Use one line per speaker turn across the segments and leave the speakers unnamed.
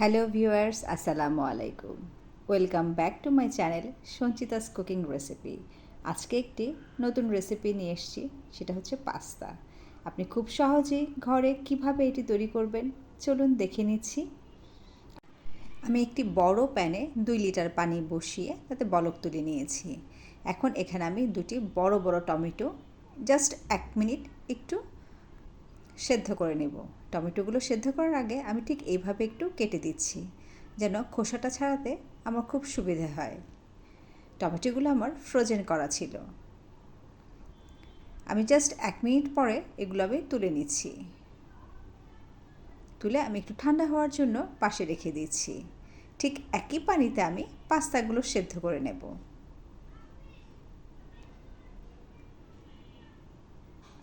Hello viewers আসসালামু আলাইকুম welcome back to my channel Sanchita's cooking recipe আজকে একটি নতুন রেসিপি নিয়ে এসেছি, সেটা হচ্ছে পাস্তা। আপনি খুব সহজেই ঘরে কীভাবে এটি তৈরি করবেন, চলুন দেখে নিচ্ছি। আমি একটি বড় প্যানে দুই লিটার পানি বসিয়ে তাতে বলক তুলে নিয়েছি। এখন এখানে আমি দুটি বড় বড় টমেটো জাস্ট এক মিনিট একটু সেদ্ধ করে নেব। টমেটোগুলো সেদ্ধ করার আগে আমি ঠিক এইভাবে একটু কেটে দিচ্ছি, যেন খোসাটা ছাড়াতে আমার খুব সুবিধে হয়। টমেটোগুলো আমার ফ্রোজেন করা ছিল। আমি জাস্ট এক মিনিট পরে এগুলো আমি তুলে নিচ্ছি। তুলে আমি একটু ঠান্ডা হওয়ার জন্য পাশে রেখে দিচ্ছি। ঠিক একই পানিতে আমি পাস্তাগুলো সেদ্ধ করে নেব।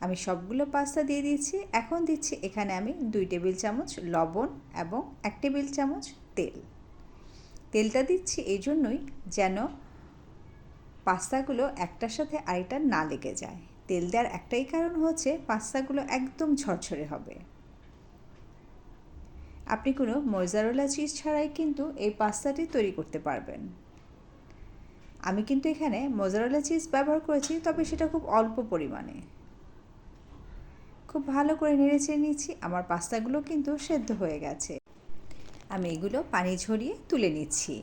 আমি সবগুলো পাস্তা দিয়ে দিয়েছি। এখন দিচ্ছি এখানে আমি দুই টেবিল চামচ লবণ এবং এক টেবিল চামচ তেল। তেলটা দিচ্ছি এই জন্যই যেন পাস্তাগুলো একটার সাথে আরেকটা না লেগে যায়। তেল দেওয়ার একটাই কারণ হচ্ছে পাস্তাগুলো একদম ঝরঝরে হবে। আপনি কোনো মজারোলা চিজ ছাড়াই কিন্তু এই পাস্তাটি তৈরি করতে পারবেন। আমি কিন্তু এখানে মজারোলা চিজ ব্যবহার করেছি, তবে সেটা খুব অল্প পরিমাণে। খুব ভালো করে নেড়েচেড়ে নিচ্ছি। আমার পাস্তাগুলো কিন্তু সেদ্ধ হয়ে গেছে। আমি এগুলো পানি ঝরিয়ে তুলে নিচ্ছি।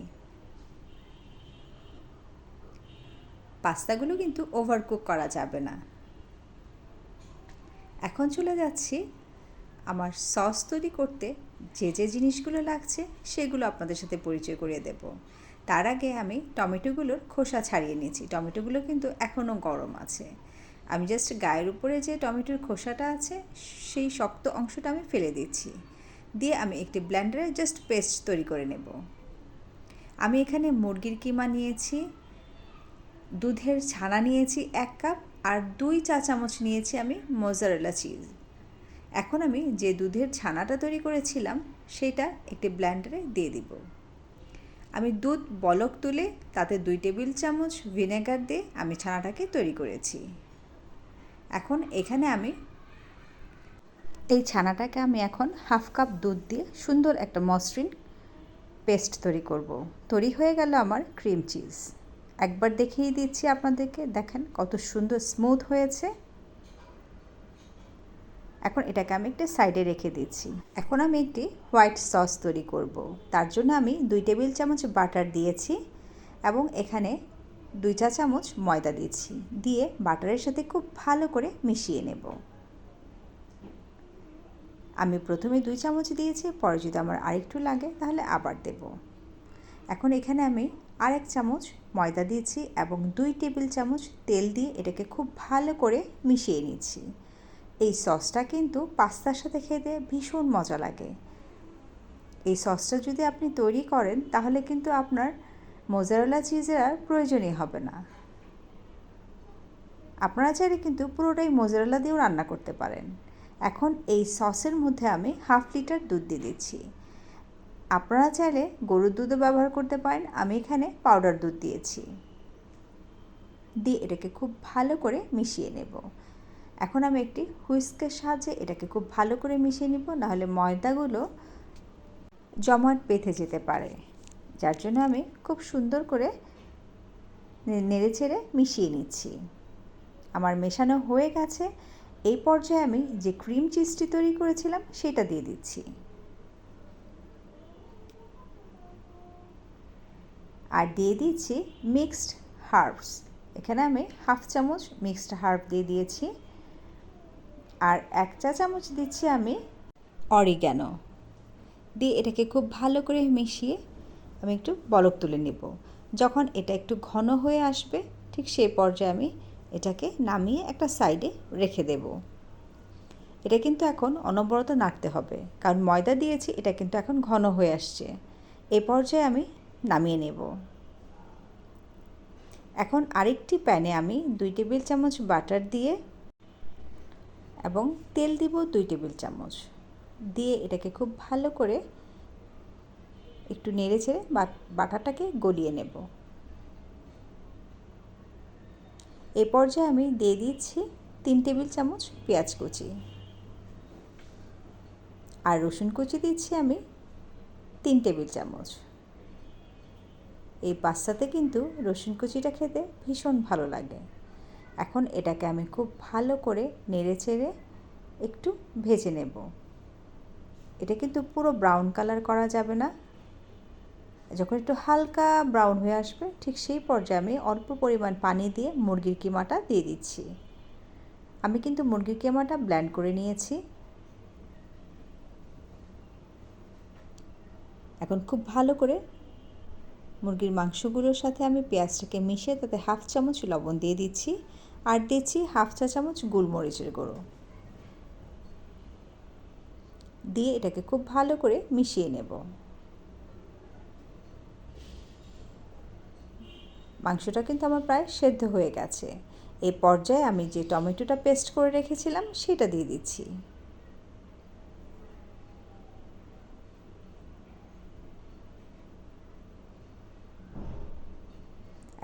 পাস্তাগুলো কিন্তু ওভারকুক করা যাবে না। এখন চলে যাচ্ছি আমার সস তৈরি করতে। যে যে জিনিসগুলো লাগছে সেগুলো আপনাদের সাথে পরিচয় করিয়ে দেব। তার আগে আমি টমেটোগুলোর খোসা ছাড়িয়ে নিয়েছি টমেটোগুলো কিন্তু এখনও গরম আছে। আমি জাস্ট গায়ের উপরে যে টমেটোর খোসাটা আছে, সেই শক্ত অংশটা আমি ফেলে দিচ্ছি। দিয়ে আমি একটি ব্ল্যান্ডারে জাস্ট পেস্ট তৈরি করে নেব। আমি এখানে মুরগির কিমা নিয়েছি, দুধের ছানা নিয়েছি এক কাপ, আর দুই চা চামচ নিয়েছি আমি মোজারেলা চিজ এখন আমি যে দুধের ছানাটা তৈরি করেছিলাম, সেটা একটি ব্ল্যান্ডারে দিয়ে দিব। আমি দুধ বলক তুলে তাতে দুই টেবিল চামচ ভিনেগার দিয়ে আমি ছানাটাকে তৈরি করেছি। এখন এখানে আমি এই ছানাটাকে আমি এখন হাফ কাপ দুধ দিয়ে সুন্দর একটা মসৃণ পেস্ট তৈরি করব। তৈরি হয়ে গেল আমার ক্রিম চিজ। একবার দেখিয়ে দিচ্ছি আপনাদেরকে, দেখেন কত সুন্দর স্মুথ হয়েছে। এখন এটাকে আমি একটা সাইডে রেখে দিচ্ছি। এখন আমি একটি হোয়াইট সস তৈরি করব। তার জন্য আমি দুই টেবিল চামচ বাটার দিয়েছি এবং এখানে দুই চা চামচ ময়দা দিচ্ছি দিয়ে বাটারের সাথে খুব ভালো করে মিশিয়ে নেব। আমি প্রথমে দুই চামচ দিয়েছি, পরে যদি আমার আরেকটু লাগে তাহলে আবার দেব। এখন এখানে আমি আরেক চামচ ময়দা দিয়েছি এবং দুই টেবিল চামচ তেল দিয়ে এটাকে খুব ভালো করে মিশিয়ে নিচ্ছি এই সসটা কিন্তু পাস্তার সাথে খেতে ভীষণ মজা লাগে। এই সসটা যদি আপনি তৈরি করেন তাহলে কিন্তু আপনার মোজারেলা চিজের আর প্রয়োজনই হবে না। আপনারা চাইলে কিন্তু পুরোটাই মোজারেলা দিয়েও রান্না করতে পারেন। এখন এই সসের মধ্যে আমি হাফ লিটার দুধ দিয়ে দিচ্ছি। আপনারা চাইলে গরুর দুধও ব্যবহার করতে পারেন। আমি এখানে পাউডার দুধ দিয়েছি। দিয়ে এটাকে খুব ভালো করে মিশিয়ে নেব। এখন আমি একটি হুইস্কের সাহায্যে এটাকে খুব ভালো করে মিশিয়ে নেব, নাহলে ময়দাগুলো জমাট বেঁধে যেতে পারে। যার জন্য আমি খুব সুন্দর করে নেড়ে ছেড়ে মিশিয়ে নিচ্ছি। আমার মেশানো হয়ে গেছে। এই পর্যায়ে আমি যে ক্রিম চিজটি তৈরি করেছিলাম, সেটা দিয়ে দিচ্ছি। আর দিয়ে দিচ্ছি মিক্সড হার্বস এখানে আমি হাফ চামচ মিক্সড হার্ব দিয়ে দিয়েছি। আর এক চা চামচ দিচ্ছি আমি অরিগ্যানো দিয়ে এটাকে খুব ভালো করে মিশিয়ে আমি একটু বলক তুলে নেব। যখন এটা একটু ঘন হয়ে আসবে, ঠিক সেই পর্যায়ে আমি এটাকে নামিয়ে একটা সাইডে রেখে দেব। এটা কিন্তু এখন অনবরত নাড়তে হবে, কারণ ময়দা দিয়েছি, এটা কিন্তু এখন ঘন হয়ে আসছে। এ পর্যায়ে আমি নামিয়ে নেব। এখন আরেকটি প্যানে আমি দুই টেবিল চামচ বাটার দিয়ে এবং তেল দিব দুই টেবিল চামচ। দিয়ে এটাকে খুব ভালো করে একটু নেড়ে ছেড়ে বাটাটাকে গলিয়ে নেব। এ পর্যায়ে আমি দিয়ে দিচ্ছি তিন টেবিল চামচ পেঁয়াজ কুচি। আর রসুন কুচি দিচ্ছি আমি তিন টেবিল চামচ। এই পাস্তাতে কিন্তু রসুন কুচিটা খেতে ভীষণ ভালো লাগে। এখন এটাকে আমি খুব ভালো করে নেড়ে চেড়ে একটু ভেজে নেব। এটা কিন্তু পুরো ব্রাউন কালার করা যাবে না। যখন একটু হালকা ব্রাউন হয়ে আসবে, ঠিক সেই পর্যায়ে আমি অল্প পরিমাণ পানি দিয়ে মুরগির কিমাটা দিয়ে দিচ্ছি। আমি কিন্তু মুরগির কিমাটা ব্ল্যান্ড করে নিয়েছি। এখন খুব ভালো করে মুরগির মাংসগুলোর সাথে আমি পেঁয়াজটাকে মিশিয়ে তাতে হাফ চামচ লবণ দিয়ে দিচ্ছি আর দিচ্ছি হাফ চা চামচ গোলমরিচের গুঁড়ো। দিয়ে এটাকে খুব ভালো করে মিশিয়ে নেব। মাংসটা কিন্তু আমার প্রায় সেদ্ধ হয়ে গেছে। এই পর্যায়ে আমি যে টমেটোটা পেস্ট করে রেখেছিলাম, সেটা দিয়ে দিচ্ছি।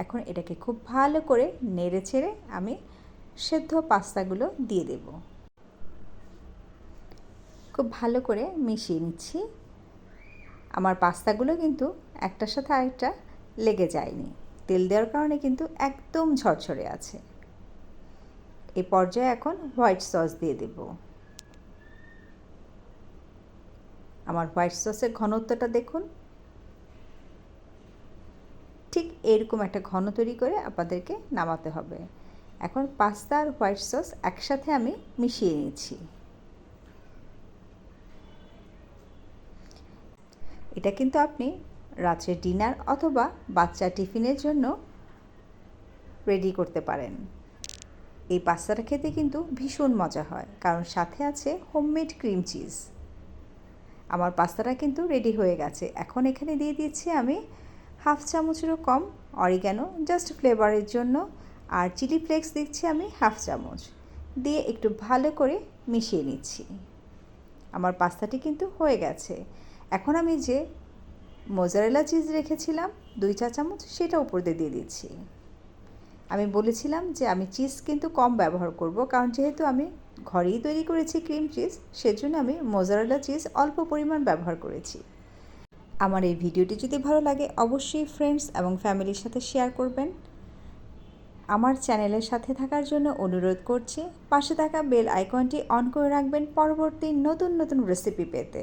এখন এটাকে খুব ভালো করে নেড়ে ছেড়ে আমি সেদ্ধ পাস্তাগুলো দিয়ে দেব। খুব ভালো করে মিশিয়ে নিচ্ছি। আমার পাস্তাগুলো কিন্তু একটার সাথে আরেকটা লেগে যায়নি। তেল দেওয়ার কারণে কিন্তু একদম ঝরঝরে আছে। এই পর্যায়ে এখন হোয়াইট সস দিয়ে দেব। আমার হোয়াইট সসের ঘনত্বটা দেখুন। ঠিক এরকম একটা ঘন তৈরি করে আপনাদেরকে নামাতে হবে। এখন পাস্তা আর হোয়াইট সস একসাথে আমি মিশিয়ে নিচ্ছি এটা কিন্তু আপনি রাত্রে ডিনার অথবা বাচ্চা টিফিনের জন্য রেডি করতে পারেন। এই পাস্তাটা খেতে কিন্তু ভীষণ মজা হয়, কারণ সাথে আছে হোমমেড ক্রিম চিজ আমার পাস্তাটা কিন্তু রেডি হয়ে গেছে। এখন এখানে দিয়ে দিচ্ছি আমি হাফ চামচেরও কম অরিগ্যানো জাস্ট ফ্লেভারের জন্য। আর চিলি ফ্লেক্স দিচ্ছি আমি হাফ চামচ। দিয়ে একটু ভালো করে মিশিয়ে নিচ্ছি। আমার পাস্তাটি কিন্তু হয়ে গেছে। এখন আমি যে মোজারেলা চিজ রেখেছিলাম, দুই চা চামচ সেটা উপর দিয়ে দিয়ে দিচ্ছি আমি বলেছিলাম যে আমি চিজ কিন্তু কম ব্যবহার করব, কারণ যেহেতু আমি ঘরেই তৈরি করেছি ক্রিম চিজ, সেজন্য আমি মোজারেলা চিজ অল্প পরিমাণ ব্যবহার করেছি। আমার এই ভিডিওটি যদি ভালো লাগে, অবশ্যই ফ্রেন্ডস এবং ফ্যামিলির সাথে শেয়ার করবেন। আমার চ্যানেলের সাথে থাকার জন্য অনুরোধ করছি, পাশে থাকা বেল আইকনটি অন করে রাখবেন পরবর্তী নতুন নতুন রেসিপি পেতে।